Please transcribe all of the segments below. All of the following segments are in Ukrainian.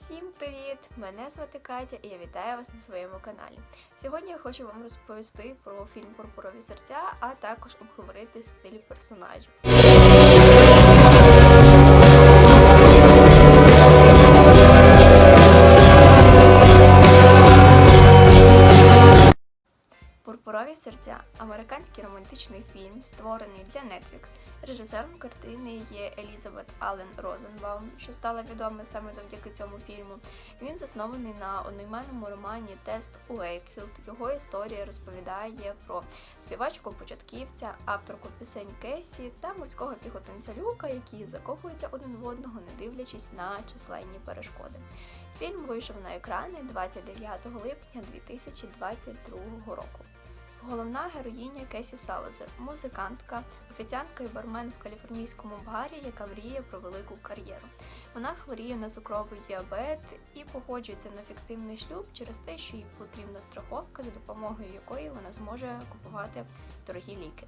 Всім привіт! Мене звати Катя і я вітаю вас на своєму каналі. Сьогодні я хочу вам розповісти про фільм Пурпурові серця, а також обговорити стиль персонажів. Пурпурові серця американський романтичний фільм, створений для Netflix. Режисером картини є Елізабет Аллен Розенбаум, що стала відома саме завдяки цьому фільму. Він заснований на одноіменному романі Тест Уейкфілд. Його історія розповідає про співачку початківця, авторку пісень Кесі та морського піхотинця Люка, які закохуються один в одного, не дивлячись на численні перешкоди. Фільм вийшов на екрани 29 липня 2022 року. Головна героїня Кесі Салазер, музикантка, офіціантка і бармен в каліфорнійському барі, яка мріє про велику кар'єру. Вона хворіє на цукровий діабет і погоджується на фіктивний шлюб через те, що їй потрібна страховка, за допомогою якої вона зможе купувати дорогі ліки.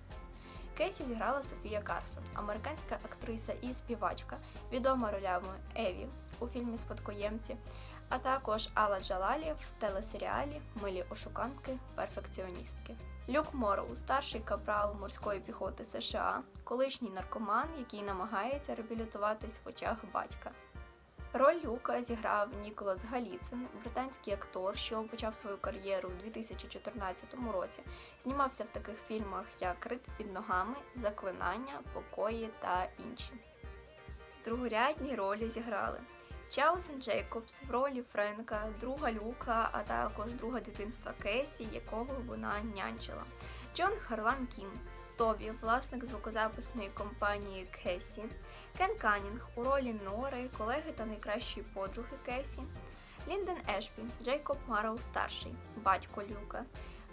Кейсі зіграла Софія Карсон, американська актриса і співачка, відома ролями Еві у фільмі Спадкоємці, а також Алла Джалалі в телесеріалі Милі ошуканки перфекціоністки. Люк Морроу, старший капрал морської піхоти США, колишній наркоман, який намагається реабілітуватись в очах батька. Роль Люка зіграв Ніколас Галіцин, британський актор, що почав свою кар'єру у 2014 році. Знімався в таких фільмах, як Рит під ногами, Заклинання, Покої та інші. Другорядні ролі зіграли Чаусен Джейкобс в ролі Френка, друга Люка, а також друга дитинства Кесі, якого вона нянчила. Джон Харлан Кім, Тобі, власник звукозаписної компанії Кесі, Кен Канінг у ролі Нори, колеги та найкращої подруги Кесі, Лінден Ешбі, Джейкоб Марроу старший, батько Люка,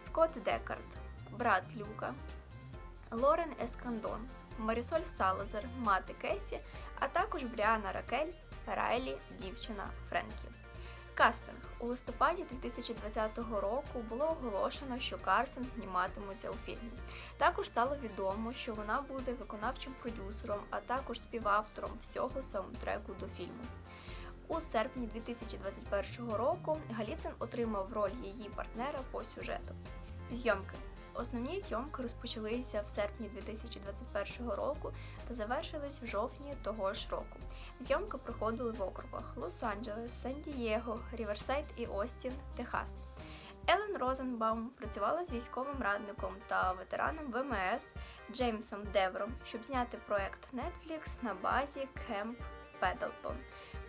Скотт Декарт, брат Люка, Лорен Ескандон, Марісоль Салазер, мати Кесі, а також Бріана Ракель, Райлі, дівчина Френкі. Кастинг у листопаді 2020 року було оголошено, що Карсон зніматиметься у фільмі. Також стало відомо, що вона буде виконавчим продюсером, а також співавтором всього саундтреку до фільму. У серпні 2021 року Галіцин отримав роль її партнера по сюжету. Зйомки Основні зйомки розпочалися в серпні 2021 року та завершились в жовтні того ж року. Зйомки проходили в округах Лос-Анджелес, Сан-Дієго, Ріверсайд і Остін, Техас. Елен Розенбаум працювала з військовим радником та ветераном ВМС Джеймсом Девром, щоб зняти проект Netflix на базі Кемп Педлтон.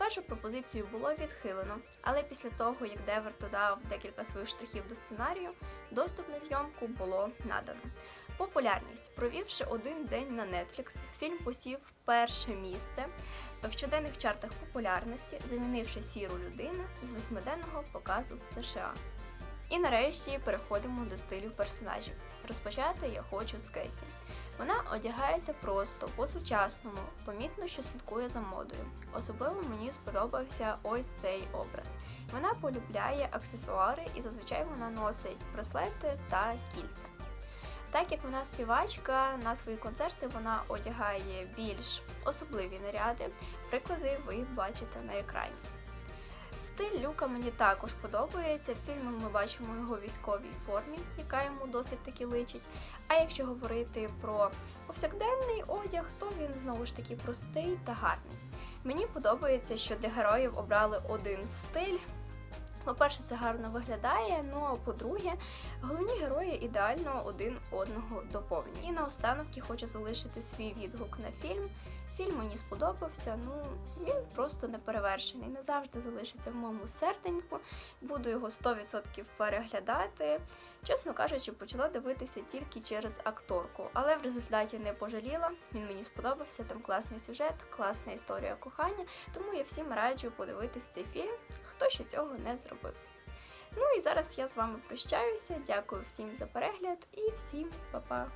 Першу пропозицію було відхилено, але після того, як Девер додав декілька своїх штрихів до сценарію, доступ на зйомку було надано. Популярність, провівши один день на Netflix, фільм посів перше місце в щоденних чартах популярності, замінивши сіру людину з восьмиденного показу в США. І нарешті переходимо до стилю персонажів. Розпочати я хочу з Кесі. Вона одягається просто по-сучасному, помітно, що слідкує за модою. Особливо мені сподобався ось цей образ. Вона полюбляє аксесуари і зазвичай вона носить браслети та кільця. Так як вона співачка, на свої концерти вона одягає більш особливі наряди. Приклади ви бачите на екрані. Стиль Люка мені також подобається. В фільмі ми бачимо його військовій формі, яка йому досить таки личить. А якщо говорити про повсякденний одяг, то він знову ж таки простий та гарний. Мені подобається, що для героїв обрали один стиль. По-перше, це гарно виглядає. Ну а по-друге, головні герої ідеально один одного доповнюють. І наостанок я хочу залишити свій відгук на фільм. Фільм мені сподобався, ну він просто неперевершений. Не завжди залишиться в моєму серденьку. Буду його 100% переглядати. Чесно кажучи, почала дивитися тільки через акторку, але в результаті не пожаліла. Він мені сподобався, там класний сюжет, класна історія кохання. Тому я всім раджу подивитись цей фільм, хто ще цього не зробив. Ну і зараз я з вами прощаюся. Дякую всім за перегляд і всім па-па!